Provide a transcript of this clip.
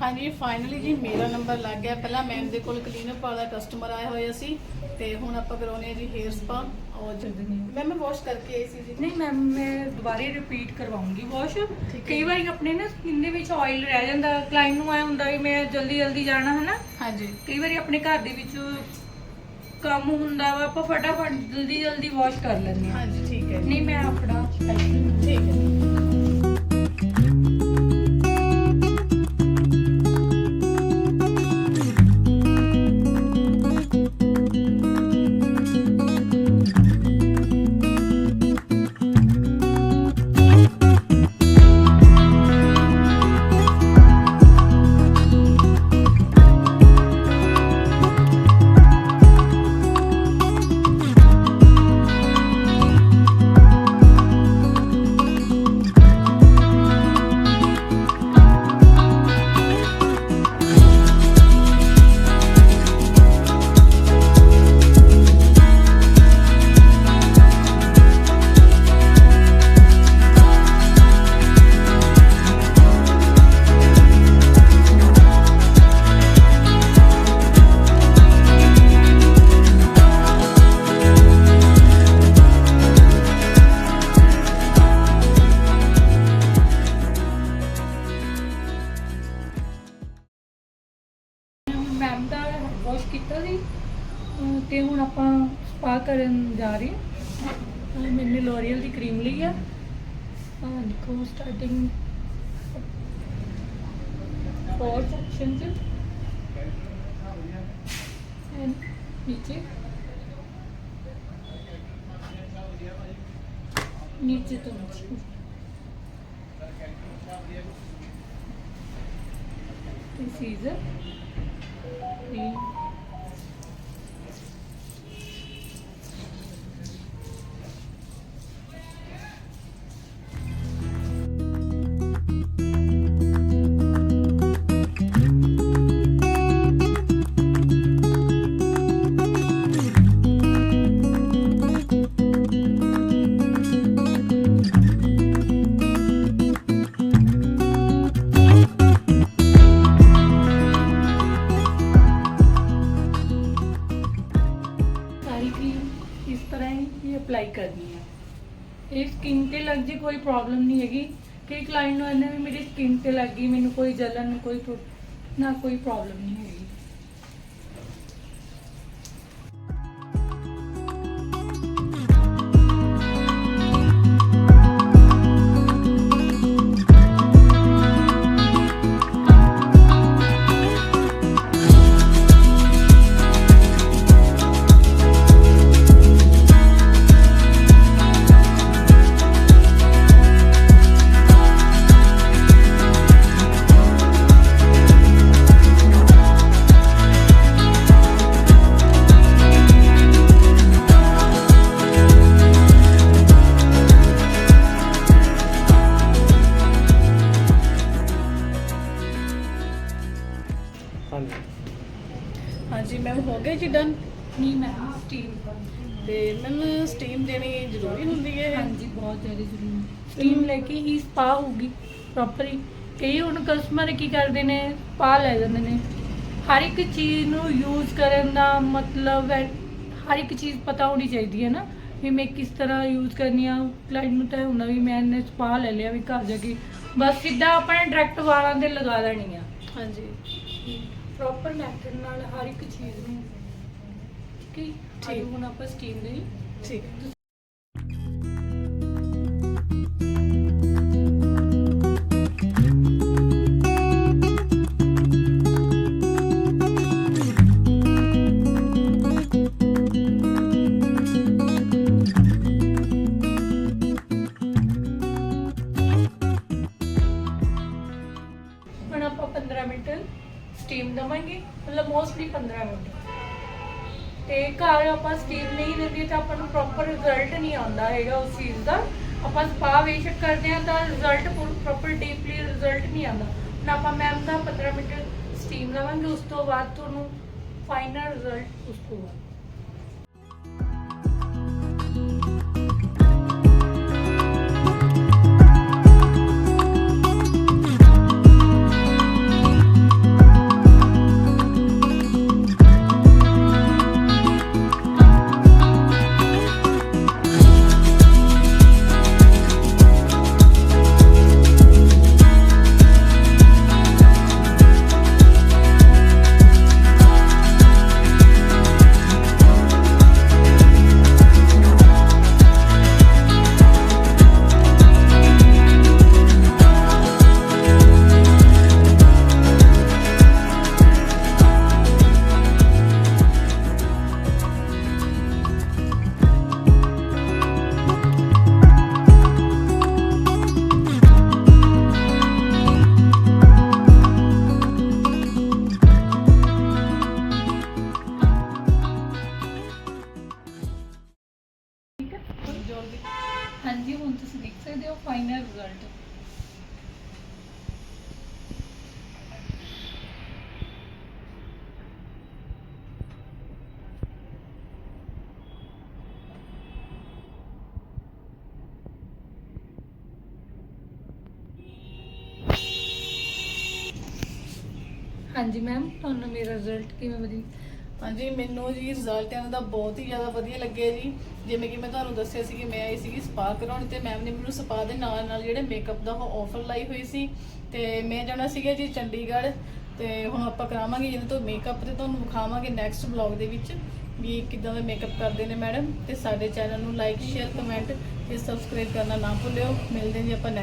ਹਾਂਜੀ ਫਾਈਨਲੀ ਜੀ ਮੇਰਾ ਨੰਬਰ ਲੱਗ ਗਿਆ। ਪਹਿਲਾਂ ਮੈਮ ਦੇ ਕੋਲ ਕਲੀਨਅਪ ਵਾਲਾ ਕਸਟਮਰ ਆਇਆ ਹੋਇਆ ਸੀ ਤੇ ਹੁਣ ਆਪਾਂ ਕਰਾਉਨੇ ਆ ਜੀ ਹੇਅਰ ਸਪਾ ਔਰ ਮੈਮ ਮੈਂ ਵਾਸ਼ ਕਰਕੇ ਆਈ ਸੀ ਜੀ। ਨਹੀਂ ਮੈਮ ਮੈਂ ਦੁਬਾਰੇ ਰਿਪੀਟ ਕਰਵਾਉਂਗੀ ਵਾਸ਼। ਕਈ ਵਾਰੀ ਆਪਣੇ ਨਾ ਸਕਿਨ ਦੇ ਵਿੱਚ ਆਇਲ ਰਹਿ ਜਾਂਦਾ ਕਲਾਇੰਟ ਨੂੰ ਐ ਹੁੰਦਾ ਵੀ ਮੈਂ ਜਲਦੀ ਜਲਦੀ ਜਾਣਾ ਹੈ ਨਾ ਹਾਂਜੀ। ਕਈ ਵਾਰੀ ਆਪਣੇ ਘਰ ਦੇ ਵਿੱਚ ਕੰਮ ਹੁੰਦਾ ਵਾ ਆਪਾਂ ਫਟਾਫਟ ਜਲਦੀ ਜਲਦੀ ਵਾਸ਼ ਕਰ ਲੈਂਦੇ ਹਾਂ। ਹਾਂਜੀ ਠੀਕ ਹੈ ਨਹੀਂ ਮੈਂ ਆਪਣਾ ਠੀਕ ਹੈ ਵਾਸ਼ ਸੀ। ਅਹ ਤੇ ਹੁਣ ਆਪਾਂ ਸਪਾ ਕਰਨ ਜਾ ਰਹੇ ਹਾਂ। ਅਹ ਮੈਨੇ ਲੋਰੀਅਲ ਦੀ ਕਰੀਮ ਲਈ ਆ। ਆਹ ਦੇਖੋ ਸਟਾਰਟਿੰਗ ਫੋਰ ਸੈਕਸ਼ਨ ਚ ਐਂਡ ਨੀਚੇ। ਨੀਚੇ ਤੋਂ ਨੀਚੇ। This is a ਜੇ ਕੋਈ ਪ੍ਰੋਬਲਮ ਨਹੀਂ ਹੈਗੀ। ਕਈ ਕਲਾਇੰਟ ਨੂੰ ਇਹਨੇ ਵੀ ਮੇਰੀ ਸਕਿਨ ਤੇ ਲੱਗ ਗਈ, ਮੈਨੂੰ ਕੋਈ ਜਲਨ ਕੋਈ ਟੁੱਟ ਨਾ ਕੋਈ ਪ੍ਰੋਬਲਮ ਨਹੀਂ ਹੈਗੀ। ਹਾਂਜੀ ਮੈਮ ਹੋ ਗਏ ਜੀ ਡਨ ਨਹੀਂ ਮੈਂ ਸਟੀਮ ਤੇ ਮੈਮ ਸਟੀਮ ਦੇਣੀ ਜ਼ਰੂਰੀ ਹੁੰਦੀ ਹੈ। ਹਾਂਜੀ ਬਹੁਤ ਜ਼ਿਆਦਾ ਜ਼ਰੂਰੀ ਸਟੀਮ ਲੈ ਕੇ ਹੀ ਸਪਾ ਹੋਊਗੀ ਪ੍ਰੋਪਰਲੀ ਕਈ ਹੁਣ ਕਸਟਮਰ ਕੀ ਕਰਦੇ ਨੇ ਸਪਾ ਲੈ ਜਾਂਦੇ ਨੇ। ਹਰ ਇੱਕ ਚੀਜ਼ ਨੂੰ ਯੂਜ਼ ਕਰਨ ਦਾ ਮਤਲਬ ਹੈ ਹਰ ਇੱਕ ਚੀਜ਼ ਪਤਾ ਹੋਣੀ ਚਾਹੀਦੀ ਹੈ ਨਾ। ਵੀ ਮੈਂ ਕਿਸ ਤਰ੍ਹਾਂ ਯੂਜ਼ ਕਰਨੀ ਆ ਕਲਾਇੰਟ ਨੂੰ ਤਾਂ ਹੁੰਦਾ ਵੀ ਮੈਂ ਇਹਨੇ ਸਪਾ ਲੈ ਲਿਆ ਵੀ ਘਰ ਜਾ ਕੇ। ਬਸ ਸਿੱਧਾ ਆਪਾਂ ਨੇ ਡਾਇਰੈਕਟ ਵਾਲਾਂ ਤੇ ਲਗਾ ਦੇਣੀ ਆ। ਹਾਂਜੀ। ਪ੍ਰੋਪਰ ਮੈਥਡ ਨਾਲ ਹਰ ਇੱਕ ਚੀਜ਼ ਨੂੰ ਠੀਕ ਹੈ ਠੀਕ। ਹੁਣ ਆਪਾਂ ਸਟੀਮ ਦੇ ਠੀਕ ਹੈ ਮੋਸਟਲੀ 15 ਮਿੰਟ। ਤੇ ਘਰ ਆਪਾਂ ਸਟੀਮ ਨਹੀਂ ਦਿੰਦੇ ਤਾਂ ਆਪਾਂ ਨੂੰ ਪ੍ਰੋਪਰ ਰਿਜ਼ਲਟ ਨਹੀਂ ਆਉਂਦਾ ਹੈਗਾ ਉਸ ਚੀਜ਼ ਦਾ। ਆਪਾਂ ਸਪਾ ਬੇਸ਼ੱਕ ਕਰਦੇ ਹਾਂ ਤਾਂ ਰਿਜ਼ਲਟ ਪ੍ਰੋਪਰ ਡੀਪਲੀ ਰਿਜ਼ਲਟ ਨਹੀਂ ਆਉਂਦਾ। ਹੁਣ ਆਪਾਂ ਮੈਮ ਦਾ 15 ਮਿੰਟ ਸਟੀਮ ਲਵਾਂਗੇ, ਉਸ ਤੋਂ ਬਾਅਦ ਤੁਹਾਨੂੰ ਫਾਈਨਲ ਰਿਜ਼ਲਟ ਉਸ ਤੋਂ ਬਾਅਦ। ਠੀਕ ਹੈ ਜਲਦੀ ਹਾਂਜੀ, ਹੁਣ ਤੁਸੀਂ ਦੇਖ ਸਕਦੇ ਹੋ ਫਾਈਨਲ ਰਿਜ਼ਲਟ ਹਾਂਜੀ ਮੈਮ ਤੁਹਾਨੂੰ ਮੇਰਾ ਰਿਜ਼ਲਟ ਕਿਵੇਂ ਵਧੀਆ ਹਾਂਜੀ, ਮੈਨੂੰ ਜੀ ਰਿਜ਼ਲਟ ਇਹਨਾਂ ਦਾ ਬਹੁਤ ਹੀ ਜ਼ਿਆਦਾ ਵਧੀਆ ਲੱਗਿਆ ਜੀ। ਜਿਵੇਂ ਕਿ ਮੈਂ ਤੁਹਾਨੂੰ ਦੱਸਿਆ ਸੀ ਕਿ ਮੈਂ ਆਈ ਸੀਗੀ ਸਪਾ ਕਰਾਉਣ ਤੇ ਮੈਮ ਨੇ ਮੈਨੂੰ ਸਪਾ ਦੇ ਨਾਲ ਨਾਲ ਜਿਹੜੇ ਮੇਕਅਪ ਦਾ ਉਹ ਆਫਰ ਲਾਈ ਹੋਈ ਸੀ। ਤੇ ਮੈਂ ਜਾਣਾ ਸੀਗਾ ਜੀ ਚੰਡੀਗੜ੍ਹ ਤੇ ਹੁਣ ਆਪਾਂ ਕਰਾਵਾਂਗੇ ਜਿਹਦੇ ਤੋਂ ਮੇਕਅਪ ਤੇ ਤੁਹਾਨੂੰ ਵਿਖਾਵਾਂਗੇ ਨੈਕਸਟ ਵਲੌਗ ਦੇ ਵਿੱਚ ਵੀ ਕਿੱਦਾਂ ਦਾ ਮੇਕਅਪ ਕਰਦੇ ਨੇ ਮੈਡਮ ਤੇ ਸਾਡੇ ਚੈਨਲ ਨੂੰ ਲਾਈਕ ਸ਼ੇਅਰ ਕਮੈਂਟ ਤੇ ਸਬਸਕ੍ਰਾਈਬ ਕਰਨਾ ਨਾ ਭੁੱਲਿਓ। ਮਿਲਦੇ ਜੀ ਆਪਾਂ next